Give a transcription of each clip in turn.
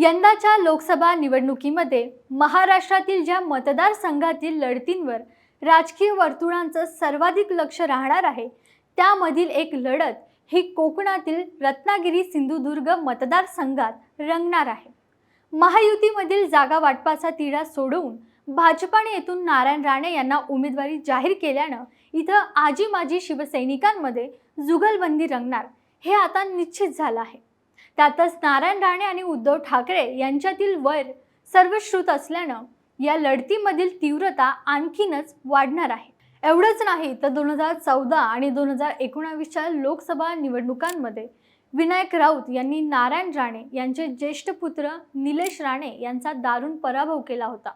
यंदाच्या लोकसभा निवडणुकीमध्ये महाराष्ट्रातील ज्या मतदारसंघातील लढतींवर राजकीय वर्तुळांचं सर्वाधिक लक्ष राहणार आहे त्यामधील एक लढत ही कोकणातील रत्नागिरी सिंधुदुर्ग मतदारसंघात रंगणार आहे. महायुतीमधील जागा वाटपाचा तिढा सोडवून भाजपाने येथून नारायण राणे यांना उमेदवारी जाहीर केल्यानं इथं आजी माजी शिवसैनिकांमध्ये जुगलबंदी रंगणार हे आता निश्चित झालं आहे. त्यातच नारायण राणे आणि उद्धव ठाकरे यांच्यातील वैर सर्वश्रुत असल्यानं या लढतीमधील तीव्रता आणखीनच वाढणार आहे. एवढंच नाही तर दोन हजार चौदा आणि दोन हजार एकोणावीसच्या लोकसभा निवडणुकांमध्ये विनायक राऊत यांनी नारायण राणे यांचे ज्येष्ठ पुत्र निलेश राणे यांचा दारुण पराभव केला होता.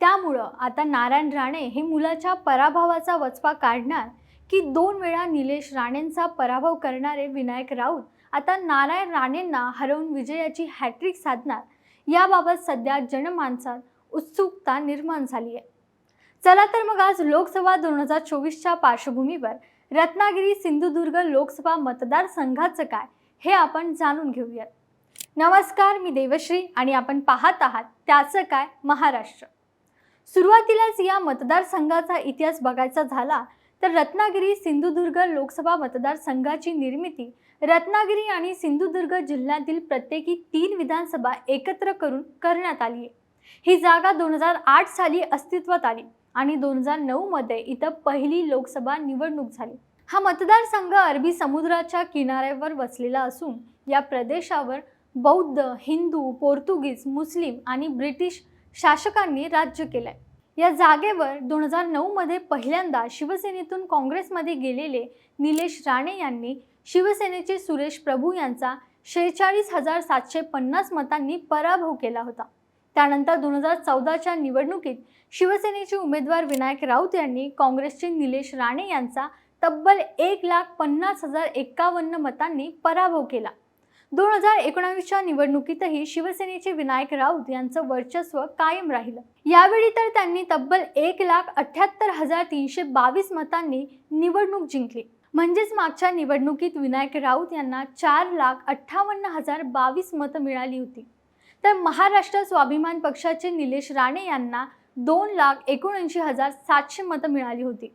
त्यामुळं आता नारायण राणे हे मुलाच्या पराभवाचा वचपा काढणार की दोन वेळा निलेश राणेंचा पराभव करणारे विनायक राऊत आता नारायण राणेंना हरवून विजयाची हॅट्रिक साधणार. याबाबत सध्या जनमानसात उत्सुकता निर्माण झाली आहे. चला तर मग आज लोकसभा दोन हजार चोवीसच्या पार्श्वभूमीवर रत्नागिरी सिंधुदुर्ग लोकसभा मतदारसंघाचं काय हे आपण जाणून घेऊयात. नमस्कार मी देवश्री आणि आपण पाहत आहात त्याचं काय महाराष्ट्र. सुरुवातीलाच या मतदारसंघाचा इतिहास बघायचा झाला तर रत्नागिरी सिंधुदुर्ग लोकसभा मतदारसंघाची निर्मिती रत्नागिरी आणि सिंधुदुर्ग जिल्ह्यातील प्रत्येकी तीन विधानसभा एकत्र करून करण्यात आली आहे. ही जागा दोन हजार आठ साली अस्तित्वात आली आणि दोन हजार नऊमध्ये इथं पहिली लोकसभा निवडणूक झाली. हा मतदारसंघ अरबी समुद्राच्या किनाऱ्यावर वसलेला असून या प्रदेशावर बौद्ध हिंदू पोर्तुगीज मुस्लिम आणि ब्रिटिश शासकांनी राज्य केलंय. या जागेवर दोन हजार नऊमध्ये पहिल्यांदा शिवसेनेतून काँग्रेसमध्ये गेलेले निलेश राणे यांनी शिवसेनेचे सुरेश प्रभू यांचा शेहेचाळीस हजार सातशे पन्नास मतांनी पराभव केला होता. त्यानंतर दोन हजार चौदाच्या निवडणुकीत शिवसेनेचे उमेदवार विनायक राऊत यांनी काँग्रेसचे निलेश राणे यांचा तब्बल एक लाख पन्नास हजार एक्कावन्न मतांनी पराभव केला. दोन हजार एकोणावीसच्या निवडणुकीतही शिवसेनेचे विनायक राऊत यांचं वर्चस्व कायम राहिलं. यावेळी तर त्यांनी तब्बल एक लाख अठ्ठ्याहत्तर हजार तीनशे बावीस मतांनी निवडणूक जिंकली. म्हणजेच मागच्या निवडणुकीत विनायक राऊत यांना चार लाख अठ्ठावन्न हजार बावीस मतं मिळाली होती. तर महाराष्ट्र स्वाभिमान पक्षाचे निलेश राणे यांना दोन लाख एकोणऐंशी हजार सातशे मतं मिळाली होती.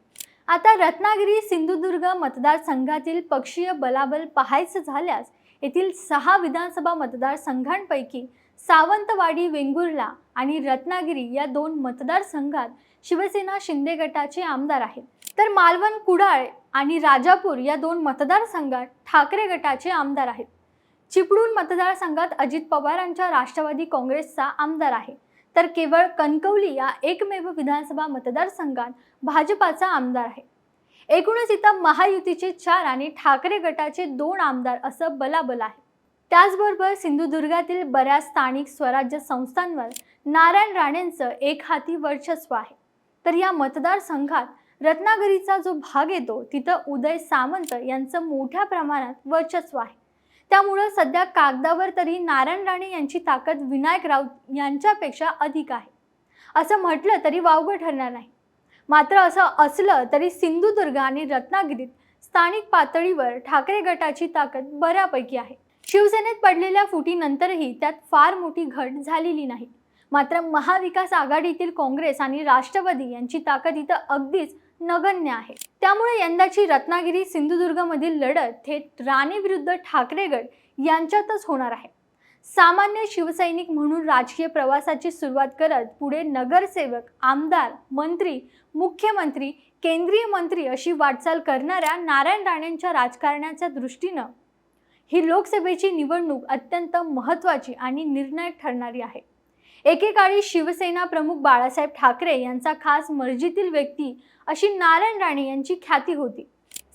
आता रत्नागिरी सिंधुदुर्ग मतदारसंघातील पक्षीय बलाबल पाहायचं झाल्यास येथील सहा विधानसभा मतदारसंघांपैकी सावंतवाडी वेंगुर्ला आणि रत्नागिरी या दोन मतदारसंघात शिवसेना शिंदे गटाचे आमदार आहेत. तर मालवण कुडाळ आणि राजापूर या दोन मतदारसंघात ठाकरे गटाचे आमदार आहेत. चिपळूण मतदारसंघात अजित पवारांच्या राष्ट्रवादी काँग्रेसचा आमदार आहे. तर केवळ कणकवली या एकमेव विधानसभा मतदारसंघात भाजपाचा आमदार आहे. एकूणच इथं महायुतीचे चार आणि ठाकरे गटाचे दोन आमदार असं बलाबल आहे. त्याचबरोबर सिंधुदुर्गातील बऱ्याच स्थानिक स्वराज्य संस्थांवर नारायण राणेंचं एक हाती वर्चस्व आहे. तर या मतदारसंघात रत्नागिरीचा जो भाग येतो तिथं उदय सामंत यांचं मोठ्या प्रमाणात वर्चस्व आहे. त्यामुळं सध्या कागदावर तरी नारायण राणे यांची ताकद विनायक राऊत यांच्यापेक्षा अधिक आहे. असं म्हटलं तरी वावगं ठरणार नाही. मात्र असं असलं तरी सिंधुदुर्ग आणि रत्नागिरीत स्थानिक पातळीवर ठाकरे गटाची ताकद बऱ्यापैकी आहे. शिवसेनेत पडलेल्या फुटीनंतरही त्यात फार मोठी घट झालेली नाही. मात्र महाविकास आघाडीतील काँग्रेस आणि राष्ट्रवादी यांची ताकद इथं अगदीच नगण्य आहे. त्यामुळे यंदाची रत्नागिरी सिंधुदुर्गमधील लढत थेट राणे विरुद्ध ठाकरेगड यांच्यातच होणार आहे. सामान्य शिवसैनिक म्हणून राजकीय प्रवासाची सुरुवात करत पुढे नगरसेवक आमदार मंत्री मुख्यमंत्री केंद्रीय मंत्री अशी वाटचाल करणाऱ्या नारायण राणेंच्या राजकारणाच्या दृष्टीनं ही लोकसभेची निवडणूक अत्यंत महत्त्वाची आणि निर्णायक ठरणारी आहे. एकेकाळी शिवसेना प्रमुख बाळासाहेब ठाकरे यांचा खास मर्जीतील व्यक्ती अशी नारायण राणे यांची ख्याती होती.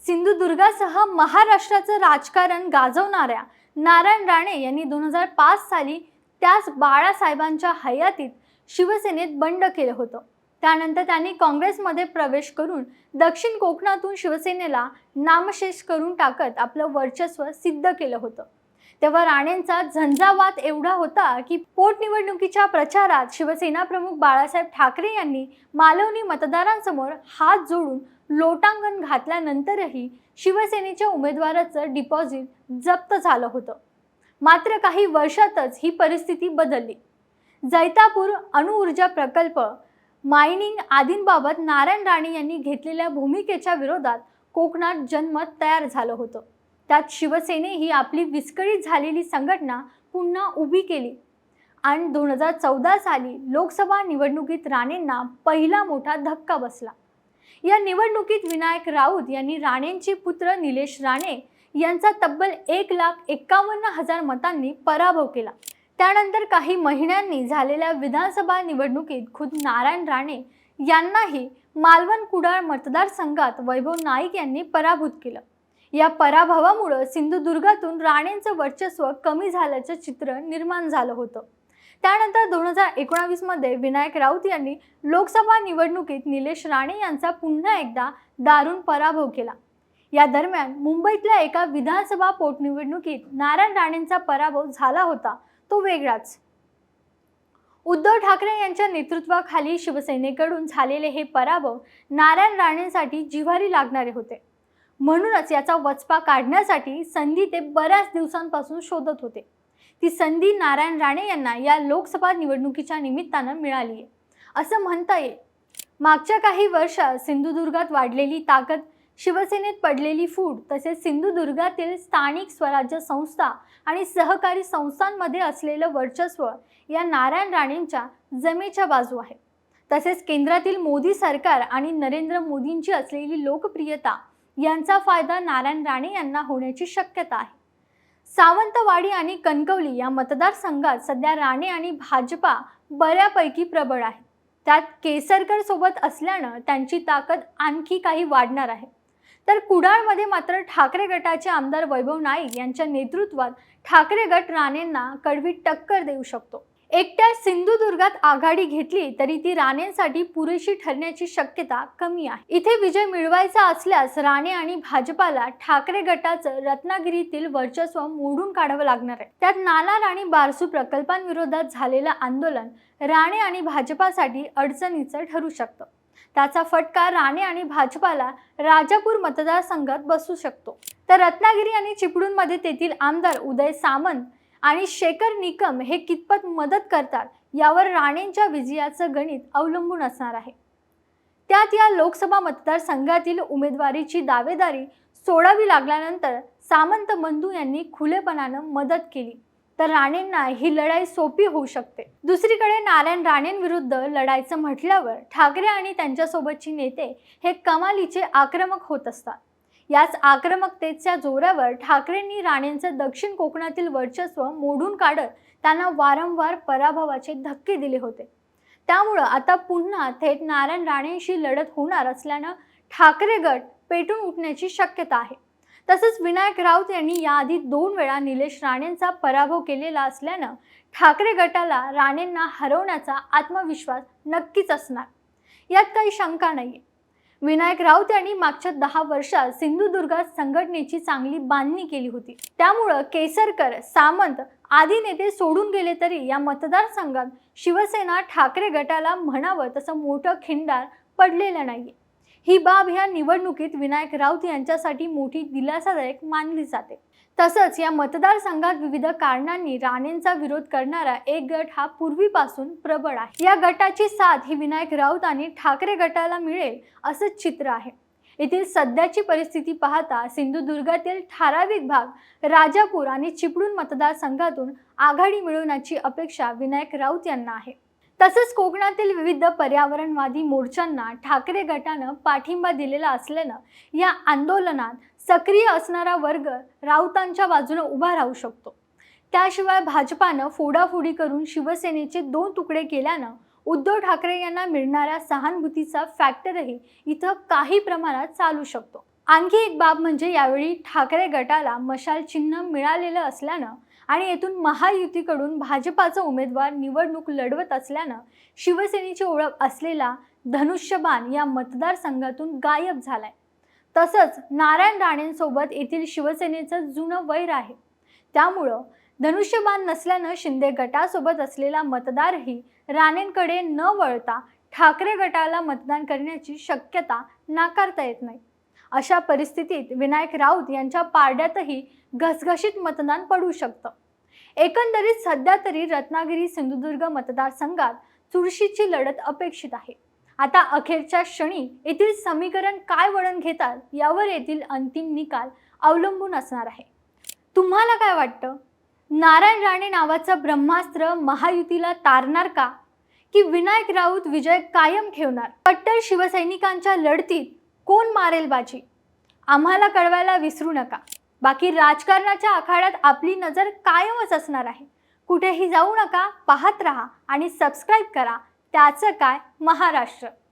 सिंधुदुर्गासह महाराष्ट्राचं राजकारण गाजवणाऱ्या नारायण राणे यांनी दोन हजार पाच साली त्याच बाळासाहेबांच्या हयातीत शिवसेनेत बंड केलं होतं. त्यानंतर त्यांनी काँग्रेसमध्ये प्रवेश करून दक्षिण कोकणातून शिवसेनेला नामशेष करून टाकत आपलं वर्चस्व सिद्ध केलं होतं. तेव्हा राणेंचा झंझावात एवढा होता की पोटनिवडणुकीच्या प्रचारात शिवसेना प्रमुख बाळासाहेब ठाकरे यांनी मालवणी मतदारांसमोर हात जोडून लोटांगण घातल्यानंतरही शिवसेनेच्या उमेदवाराचं डिपॉझिट जप्त झालं होतं. मात्र काही वर्षातच ही परिस्थिती बदलली. जैतापूर अणुऊर्जा प्रकल्प मायनिंग आदींबाबत नारायण राणे यांनी घेतलेल्या भूमिकेच्या विरोधात कोकणात जनमत तयार झालं होतं. त्यात शिवसेने ही आपली विस्कळीत झालेली संघटना पुन्हा उभी केली. आणि दोन हजार चौदा साली लोकसभा निवडणुकीत राणेंना पहिला मोठा धक्का बसला. या निवडणुकीत विनायक राऊत यांनी राणेंचे पुत्र निलेश राणे यांचा तब्बल एक लाख एक्कावन्न हजार मतांनी पराभव केला. त्यानंतर काही महिन्यांनी झालेल्या विधानसभा निवडणुकीत खुद नारायण राणे यांनाही मालवण कुडाळ मतदारसंघात वैभव नाईक यांनी पराभूत केलं. या पराभवामुळं सिंधुदुर्गातून राणेंचं वर्चस्व कमी झाल्याचं चित्र निर्माण झालं होतं. त्यानंतर दोन हजार एकोणावीसमध्ये विनायक राऊत यांनी लोकसभा निवडणुकीत निलेश राणे यांचा पुन्हा एकदा दारुण पराभव केला. या दरम्यान मुंबईतल्या एका विधानसभा पोटनिवडणुकीत नारायण राणेंचा पराभव झाला होता तो वेगळाच. उद्धव ठाकरे यांच्या नेतृत्वाखाली शिवसेनेकडून झालेले हे पराभव नारायण राणेंसाठी जिव्हारी लागणारे होते. म्हणूनच याचा वचपा काढण्यासाठी संधी ते बऱ्याच दिवसांपासून शोधत होते. ती संधी नारायण राणे यांना या लोकसभा निवडणुकीच्या निमित्तानं मिळाली आहे. असं म्हणता येईल. मागच्या काही वर्षात सिंधुदुर्गात वाढलेली ताकद शिवसेनेत पडलेली फूट तसेच सिंधुदुर्गातील स्थानिक स्वराज्य संस्था आणि सहकारी संस्थांमध्ये असलेलं वर्चस्व या नारायण राणेंच्या जमेच्या बाजू आहे. तसेच केंद्रातील मोदी सरकार आणि नरेंद्र मोदींची असलेली लोकप्रियता यांचा फायदा नारायण राणे यांना होण्याची शक्यता आहे. सावंतवाडी आणि कणकवली या मतदारसंघात सध्या राणे आणि भाजपा बऱ्यापैकी प्रबळ आहे त्यात केसरकर सोबत असल्यानं त्यांची ताकद आणखी काही वाढणार आहे. तर कुडाळमध्ये मात्र ठाकरे गटाचे आमदार वैभव नाईक यांच्या नेतृत्वात ठाकरे गट राणेंना कडवी टक्कर देऊ शकतो. एकट्या सिंधुदुर्गात आघाडी घेतली तरी ती राणेंसाठी पुरेशी ठरण्याची शक्यता कमी आहे. इथे विजय मिळवायचा असल्यास राणे आणि भाजपाला ठाकरे गटाचं रत्नागिरीतील वर्चस्व मोडून काढावं लागणार आहे. त्यात नाणार आणि बारसू प्रकल्पांविरोधात झालेलं आंदोलन राणे आणि भाजपासाठी अडचणीचं ठरू शकतं. त्याचा फटका राणे आणि भाजपाला राजापूर मतदारसंघात बसू शकतो. तर रत्नागिरी आणि चिपळूणमध्ये तेथील आमदार उदय सामंत आणि शेखर निकम हे कितपत मदत करतात यावर राणेंच्या विजयाचं गणित अवलंबून असणार आहे. त्यात या लोकसभा मतदारसंघातील उमेदवारीची दावेदारी सोडावी लागल्यानंतर सामंत बंधू यांनी खुलेपणानं मदत केली. तर राणेंना ही लढाई सोपी होऊ शकते. दुसरीकडे नारायण राणेंविरुद्ध लढायचं म्हटल्यावर ठाकरे आणि त्यांच्यासोबतची नेते हे कमालीचे आक्रमक होत असतात. याच आक्रमकतेच्या जोरावर ठाकरेंनी राणेंचं दक्षिण कोकणातील वर्चस्व मोडून काढत त्यांना वारंवार पराभवाचे धक्के दिले होते. त्यामुळं आता पुन्हा थेट नारायण राणेंशी लढत होणार असल्यानं ठाकरे गट पेटून उठण्याची शक्यता आहे. तसंच विनायक राऊत यांनी याआधी दोन वेळा निलेश राणेंचा पराभव केलेला असल्यानं ठाकरे गटाला राणेंना हरवण्याचा आत्मविश्वास नक्कीच असणार. यात काही शंका नाही विनायक राऊत यांनी मागच्या दहा वर्षात सिंधुदुर्गात संघटनेची चांगली बांधणी केली होती. त्यामुळं केसरकर सामंत आदी नेते सोडून गेले तरी या मतदारसंघात शिवसेना ठाकरे गटाला म्हणावं तसं मोठं खिंडार पडलेलं नाहीये. ही बाब ह्या निवडणुकीत विनायक राऊत यांच्यासाठी मोठी दिलासादायक मानली जाते. तसंच या मतदारसंघात विविध कारणांनी राणेंचा विरोध करणारा एक गट हा पूर्वीपासून प्रबळ आहे. या गटाची साथ ही विनायक राऊत आणि ठाकरे गटाला मिळेल असं चित्र आहे. येथील सध्याची परिस्थिती पाहता सिंधुदुर्गातील ठराविक भाग राजापूर आणि चिपळूण मतदारसंघातून आघाडी मिळवण्याची अपेक्षा विनायक राऊत यांना आहे. तसंच कोकणातील विविध पर्यावरणवादी मोर्चांना ठाकरे गटानं पाठिंबा दिलेला असल्यानं या आंदोलनात सक्रिय असणारा वर्ग राऊतांच्या बाजूने उभा राहू शकतो. त्याशिवाय भाजपानं फोडाफोडी करून शिवसेनेचे दोन तुकडे केल्यानं उद्धव ठाकरे यांना मिळणाऱ्या सहानुभूतीचा फॅक्टरही इथं काही प्रमाणात चालू शकतो. आणखी एक बाब म्हणजे यावेळी ठाकरे गटाला मशाल चिन्ह मिळालेलं असल्यानं आणि येथून महायुतीकडून भाजपाचा उमेदवार निवडणूक लढवत असल्यानं शिवसेनेची ओळख असलेला धनुष्यबाण या मतदारसंघातून गायब झालाय. तसंच नारायण राणेंसोबत येथील शिवसेनेचं जुनं वैर आहे. त्यामुळं धनुष्यबाण नसल्यानं शिंदे गटासोबत असलेला मतदारही राणेंकडे न वळता ठाकरे गटाला मतदान करण्याची शक्यता नाकारता येत नाही. अशा परिस्थितीत विनायक राऊत यांच्या पारड्यातही घसघशीत मतदान पडू शकतं. एकंदरीत सध्या तरी रत्नागिरी सिंधुदुर्ग मतदारसंघात चुरशीची लढत अपेक्षित आहे. आता अखेरच्या क्षणी येथील समीकरण काय वळण घेतात यावर येथील अंतिम निकाल अवलंबून असणार आहे. तुम्हाला काय वाटतं? नारायण राणे नावाचं ब्रह्मास्त्र महायुतीला तारणार का? की विनायक राऊत विजय कायम ठेवणार? कट्टर शिवसैनिकांच्या लढतीत कोण मारेल बाजी? आम्हाला कळवायला विसरू नका. बाकी राजकारणाच्या आखाड्यात आपली नजर कायमच असणार आहे. कुठेही जाऊ नका पाहत राहा आणि सबस्क्राईब करा. त्याचं काय? महाराष्ट्र.